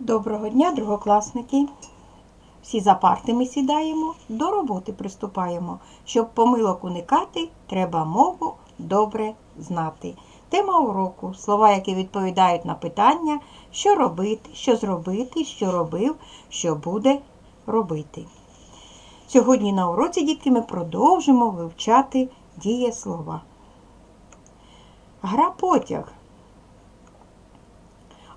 Доброго дня, другокласники! Всі за парти ми сідаємо, до роботи приступаємо. Щоб помилок уникати, треба мову добре знати. Тема уроку слова, які відповідають на питання, що робити, що зробити, що робив, що буде робити. Сьогодні на уроці, дітки, ми продовжимо вивчати дієслова. Гра потяг.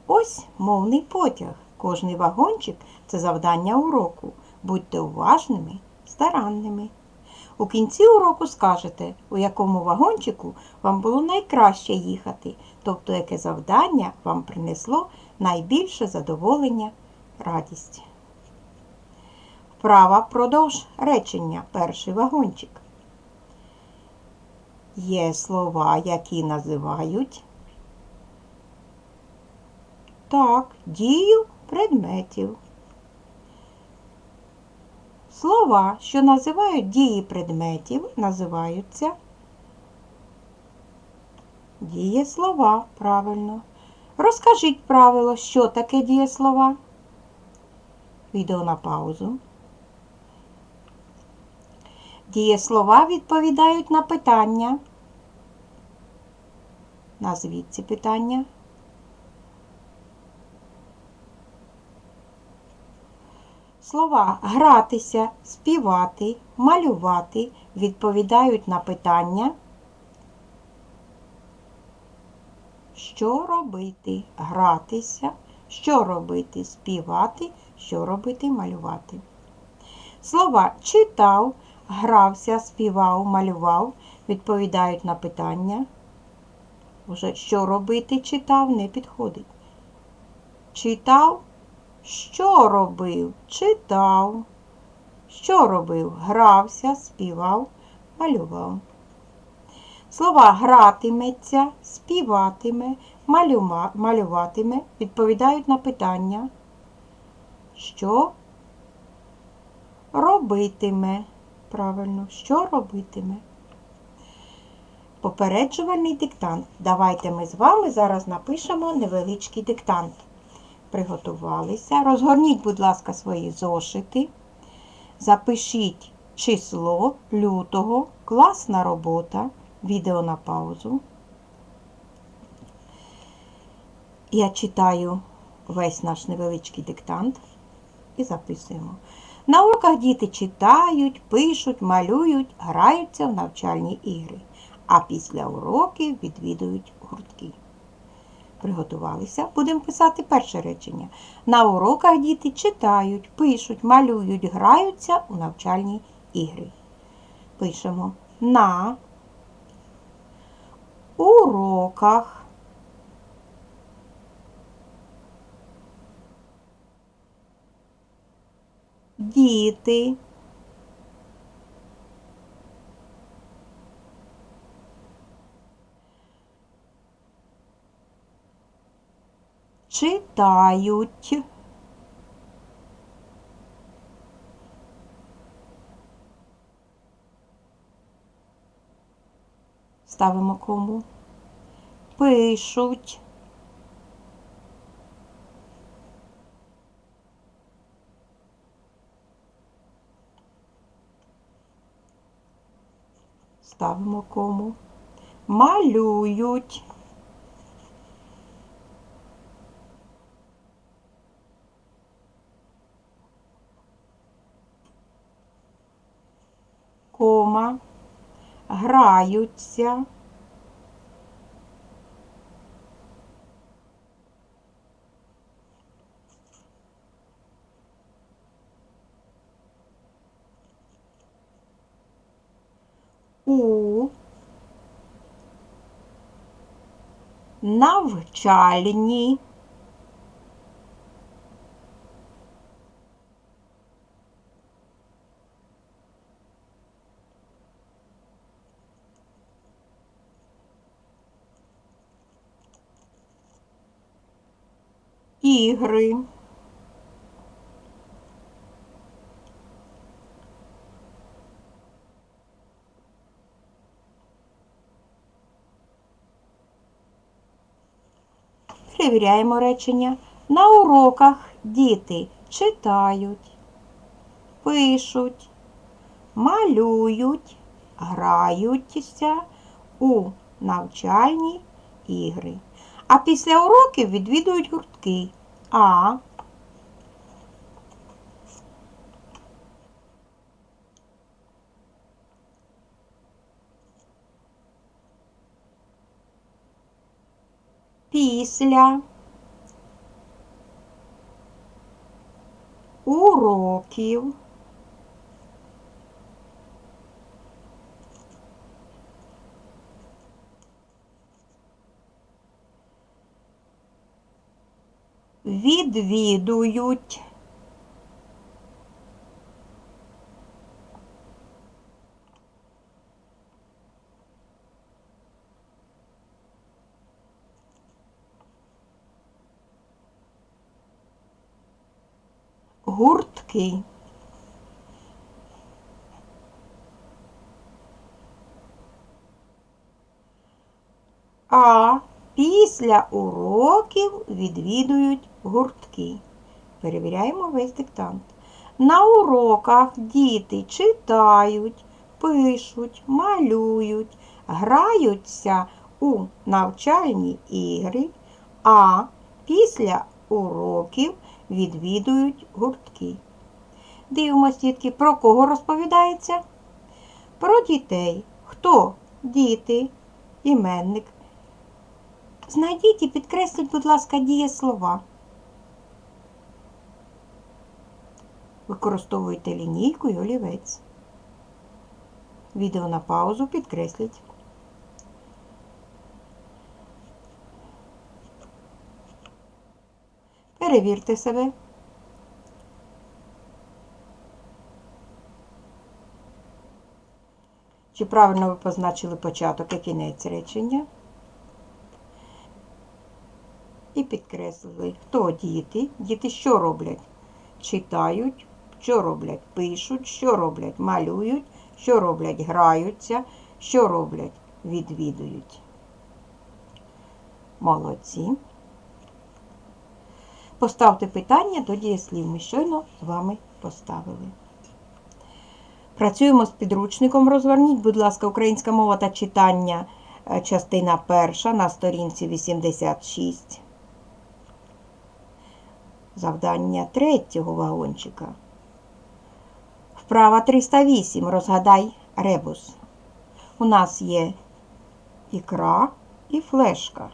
Ось мовний потяг. Кожний вагончик це завдання уроку. Будьте уважними, старанними. У кінці уроку скажете, у якому вагончику вам було найкраще їхати, тобто яке завдання вам принесло найбільше задоволення, радість. Вправа продовж речення. Перший вагончик. Є слова, які називають так, дію предметів. Слова, що називають дії предметів, називаються дієслова. Правильно. Розкажіть правило, що таке дієслова. Відео на паузу. Дієслова відповідають на питання. Назвіть ці питання. Слова гратися, співати, малювати відповідають на питання. Що робити? Гратися, що робити? Співати, що робити? Малювати. Слова читав, грався, співав, малював відповідають на питання. Уже що робити читав не підходить. Читав, що робив? Читав. Що робив? Грався, співав, малював. Слова гратиметься, співатиме, малюма, малюватиме відповідають на питання. Що робитиме? Правильно, що робитиме? Попереджувальний диктант. Давайте ми з вами зараз напишемо невеличкий диктант приготувалися. Розгорніть, будь ласка, свої зошити. Запишіть число лютого, класна робота, відео на паузу. Я читаю весь наш невеличкий диктант і записуємо. На уроках діти читають, пишуть, малюють, граються в навчальні ігри, а після уроків відвідують гуртки приготувалися, будемо писати перше речення. На уроках діти читають, пишуть, малюють, граються у навчальні ігри. Пишемо на уроках. Діти читають. Ставимо кому. Пишуть. Ставимо кому. Малюють. Граються. У навчальні ігри. Перевіряємо речення. На уроках діти читають, пишуть, малюють, граються у навчальні ігри. А після уроків відвідують гуртки. А. Після уроків відвідують гуртки. А після уроків відвідують гуртки. Перевіряємо весь диктант. На уроках діти читають, пишуть, малюють, граються у навчальні ігри, а після уроків відвідують гуртки. Дивимося, дітки, про кого розповідається? Про дітей. Хто? Діти, іменник. Знайдіть і підкресліть, будь ласка, дієслова. Використовуйте лінійку і олівець. Відео на паузу підкресліть. Перевірте себе. Чи правильно ви позначили початок і кінець речення? І підкреслили, хто діти. Діти що роблять? Читають, що роблять? Пишуть, що роблять? Малюють, що роблять? Граються, що роблять? Відвідують. Молодці. Поставте питання до дієслів. Ми щойно з вами поставили. Працюємо з підручником. Розверніть, будь ласка, українська мова та читання, е, частина перша на сторінці 86. Завдання третього вагончика. Вправа 308. Розгадай ребус. У нас є ікра і флешка.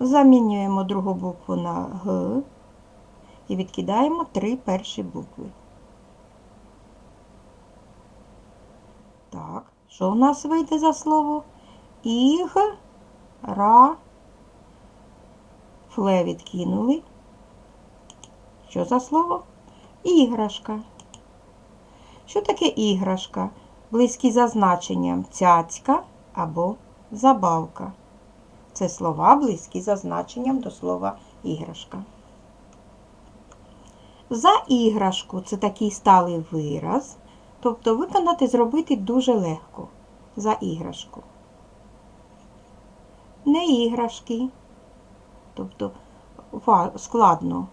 Замінюємо другу букву на Г і відкидаємо три перші букви. Так, що у нас вийде за слово? Іг, ра, фле відкинули. Що за слово? Іграшка. Що таке іграшка? Близькі за значенням цяцька або забавка. Це слова близькі за значенням до слова іграшка. За іграшку це такий сталий вираз, тобто виконати зробити дуже легко. За іграшку. Не іграшки, тобто складно,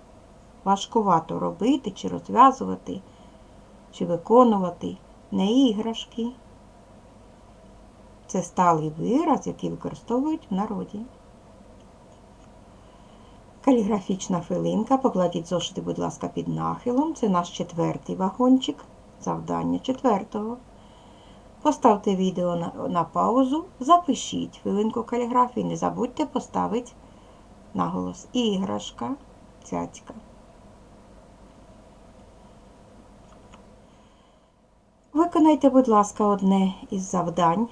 важкувато робити, чи розв'язувати, чи виконувати не іграшки. Це сталий вираз, який використовують в народі. Каліграфічна хвилинка. Покладіть зошити, будь ласка, під нахилом. Це наш четвертий вагончик. Завдання четвертого. Поставте відео на, на паузу, запишіть хвилинку каліграфії. Не забудьте поставити наголос іграшка, цяцька. Виконайте, будь ласка, одне із завдань.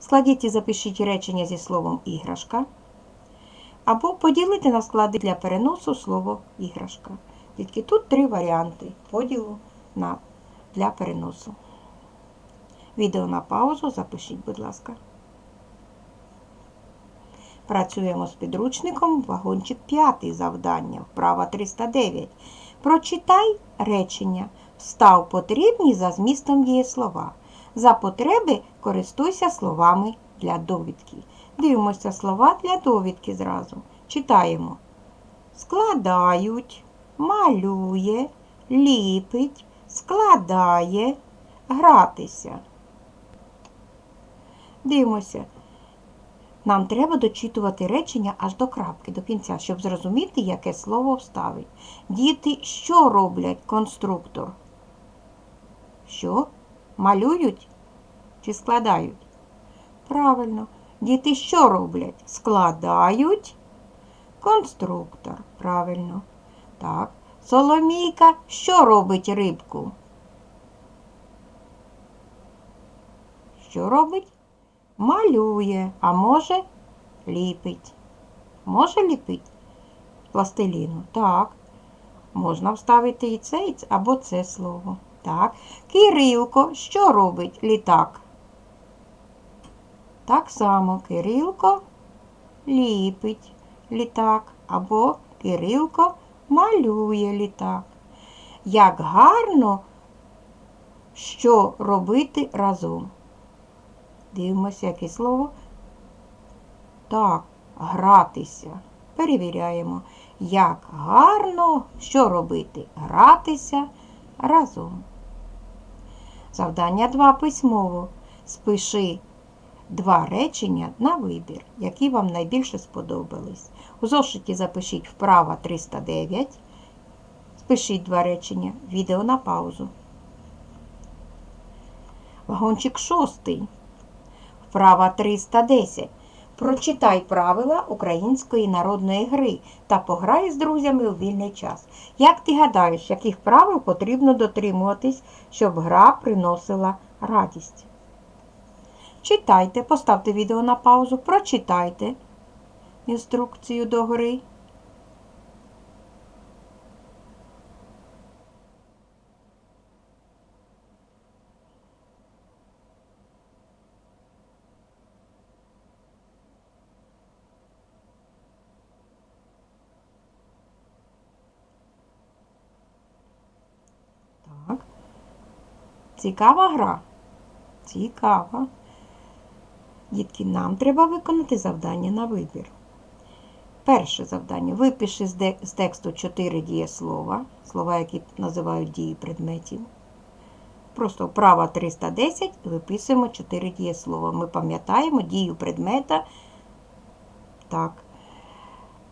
Складіть і запишіть речення зі словом іграшка. Або поділити на склади для переносу слово іграшка. Тільки тут три варіанти поділу на, для переносу. Відео на паузу запишіть, будь ласка. Працюємо з підручником. Вагончик 5 завдання. Вправа 309. Прочитай речення. Встав потрібні за змістом дієслова. За потреби користуйся словами для довідки. Дивимося слова для довідки зразу. Читаємо. складають, малює, ліпить, складає, гратися. Дивимося. Нам треба дочитувати речення аж до крапки, до кінця, щоб зрозуміти, яке слово вставить. Діти що роблять конструктор? Що? Малюють чи складають? Правильно. Діти що роблять? Складають конструктор. Правильно. Так. Соломійка що робить рибку? Що робить? Малює, а може ліпить. Може ліпить пластиліну? Так. Можна вставити і це, або це слово. Так. Кирилко, що робить літак? Так само Кирилко ліпить літак, або Кирилко малює літак. Як гарно, що робити разом. Дивимося, яке слово. Так, гратися. Перевіряємо, як гарно що робити? Гратися разом. Завдання 2 письмово. Спиши два речення на вибір, які вам найбільше сподобались. У зошиті запишіть вправа 309. Спишіть два речення. Відео на паузу. Вагончик шостий. Вправа 310. Прочитай правила української народної гри та пограй з друзями у вільний час. Як ти гадаєш, яких правил потрібно дотримуватись, щоб гра приносила радість? Читайте, поставте відео на паузу, прочитайте інструкцію до гри. Цікава гра. Цікава. Дітки, нам треба виконати завдання на вибір. Перше завдання. Випиши з, тексту чотири дієслова, слова, які називають дії предметів. Просто вправа 310 і виписуємо 4 дієслова. Ми пам'ятаємо дію предмета. Так.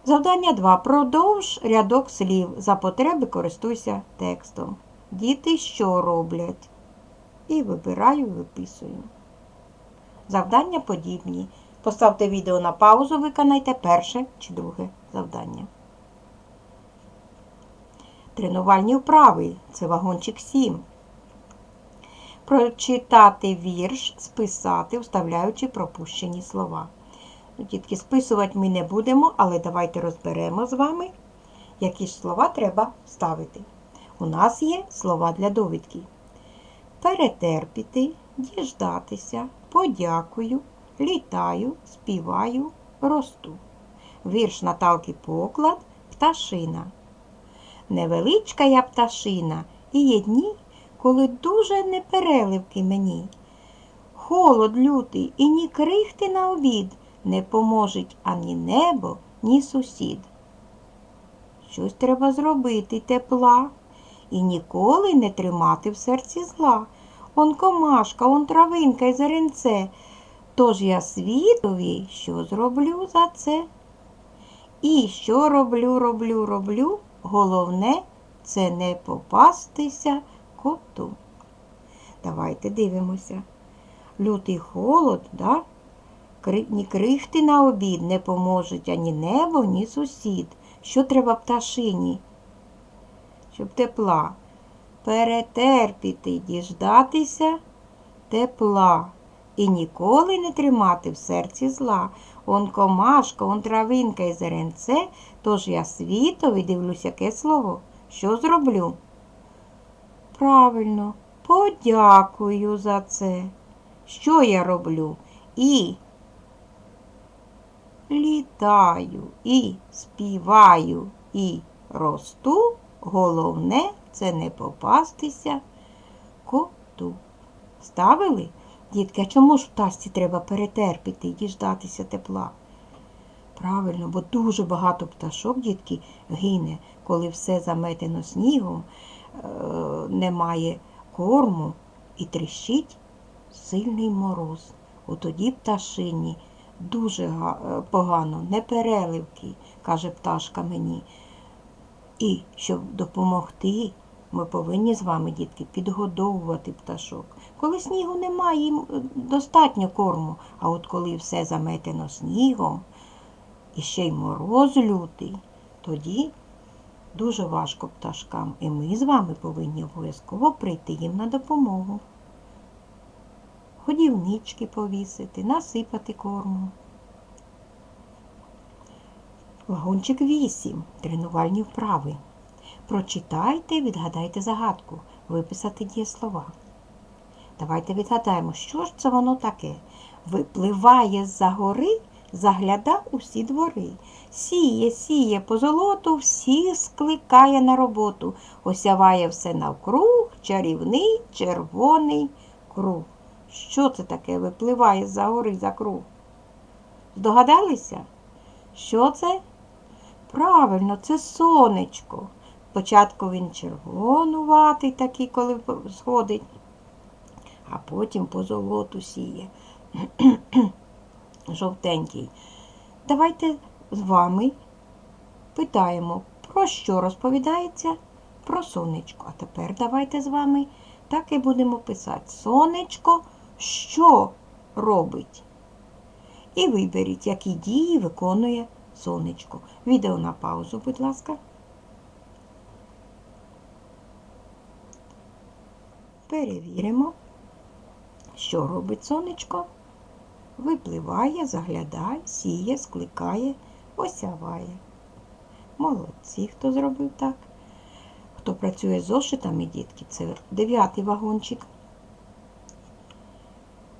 Завдання 2. Продовж рядок слів. За потреби користуйся текстом. Діти що роблять? І вибираю, виписую. Завдання подібні. Поставте відео на паузу, виконайте перше чи друге завдання. Тренувальні вправи. Це вагончик 7. Прочитати вірш, списати, вставляючи пропущені слова. Ну, Дітки, списувати ми не будемо, але давайте розберемо з вами, які ж слова треба вставити. У нас є слова для довідки. Перетерпіти, діждатися, подякую, літаю, співаю, росту. Вірш Наталки Поклад Пташина. Невеличка я пташина, і є дні, коли дуже непереливки мені. Холод лютий і ні крихти на обід не поможуть ані небо, ні сусід. Щось треба зробити тепла і ніколи не тримати в серці зла. Он комашка, он травинка й зеренце. Тож я світові що зроблю за це? І що роблю, роблю, роблю, головне це не попастися коту. Давайте дивимося. Лютий холод, да? Ні крихти на обід не поможуть ані небо, ні сусід. Що треба пташині? Щоб тепла. Перетерпіти, діждатися тепла. І ніколи не тримати в серці зла. Он комашка, он травинка і зеренце, тож я світові дивлюсь, яке слово. Що зроблю? Правильно, подякую за це. Що я роблю? І літаю, і співаю, і росту. Головне це не попастися коту. Ставили? Дітки, а чому ж в тасці треба перетерпіти і діждатися тепла? Правильно, бо дуже багато пташок, дітки, гине, коли все заметено снігом, е, немає корму і тріщить сильний мороз. От тоді пташині дуже е, погано, непереливки, каже пташка мені. І щоб допомогти, ми повинні з вами, дітки, підгодовувати пташок. Коли снігу немає, їм е, достатньо корму, а от коли все заметено снігом, і ще й мороз лютий, тоді дуже важко пташкам. І ми з вами повинні обов'язково прийти їм на допомогу. Годівнички повісити, насипати корму. Вагончик 8. Тренувальні вправи. Прочитайте, відгадайте загадку, виписати дієслова. Давайте відгадаємо, що ж це воно таке. Випливає з-за гори, загляда у всі двори. Сіє, сіє по золоту, всі скликає на роботу. Осяває все навкруг, чарівний червоний круг. Що це таке випливає з-за гори за круг? Здогадалися? Що це? Правильно, це сонечко. Спочатку він червонуватий такий, коли сходить, а потім по золоту сіє. Жовтенький. Давайте з вами питаємо, про що розповідається про сонечко. А тепер давайте з вами так і будемо писати. Сонечко що робить? І виберіть, які дії виконує сонечко. Відео на паузу, будь ласка. Перевіримо, що робить сонечко. Випливає, заглядає, сіє, скликає, осяває. Молодці, хто зробив так. Хто працює з зошитами, дітки, це дев'ятий вагончик.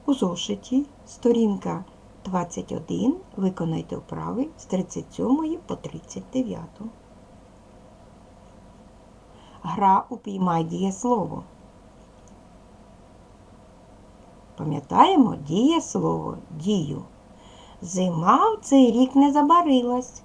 У зошиті сторінка 21. Виконайте вправи з 37 по 39. Гра упіймай дієслово. Пам'ятаємо дієслово, дію. Зима в цей рік не забарилась,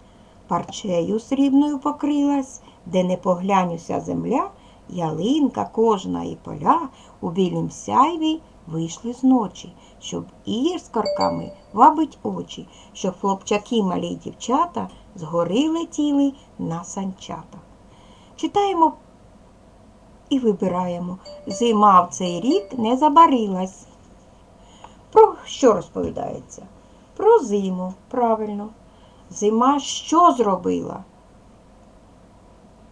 парчею срібною покрилась, де не поглянь уся земля, ялинка кожна і поля у білім сяйві вийшли з ночі, щоб іскорками вабить очі, щоб хлопчаки малі дівчата згори летіли на санчатах. Читаємо і вибираємо. Зима в цей рік не забарилась. Про що розповідається? Про зиму, правильно. Зима що зробила?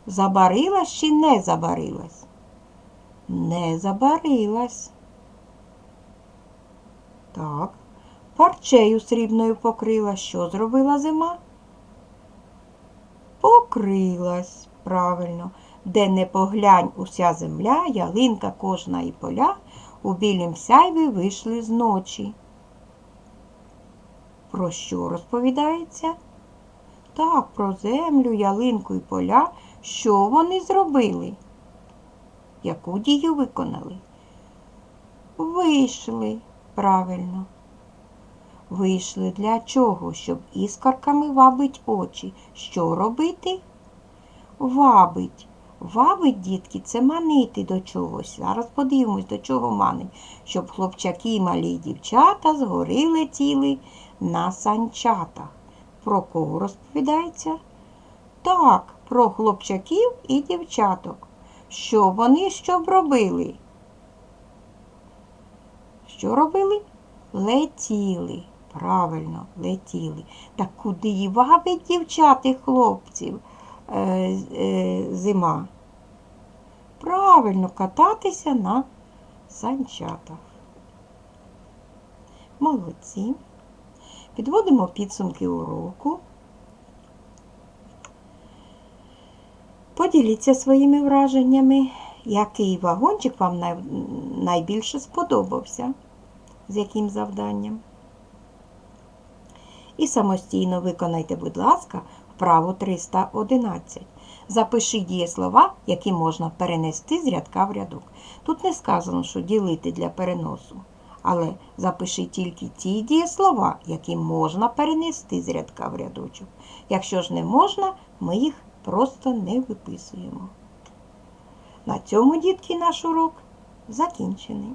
Забарилась чи не забарилась? Не забарилась. Так. Парчею срібною покрила. Що зробила зима? Покрилась, правильно. Де не поглянь уся земля, ялинка кожна і поля у білім сяйві вийшли з ночі. Про що розповідається? Так, про землю, ялинку і поля. Що вони зробили? Яку дію виконали? Вийшли, правильно. Вийшли для чого? Щоб іскорками вабить очі. Що робити? Вабить. Вабить, дітки, це манити до чогось. Зараз подивимось, до чого манить. Щоб хлопчаки, і малі дівчата згори летіли на санчатах. Про кого розповідається? Так, про хлопчаків і дівчаток. Що вони щоб робили? Що робили? Летіли. Правильно, летіли. Так куди вабить дівчат і хлопців е, е, зима? Правильно, кататися на санчатах. Молодці. Підводимо підсумки уроку. Поділіться своїми враженнями, який вагончик вам найбільше сподобався, з яким завданням. І самостійно виконайте, будь ласка, вправу 311. Запиши дієслова, які можна перенести з рядка в рядок. Тут не сказано, що ділити для переносу, Але запиши тільки ті дієслова, які можна перенести з рядка в рядочок. Якщо ж не можна, ми їх просто не виписуємо. На цьому, дітки, наш урок закінчений.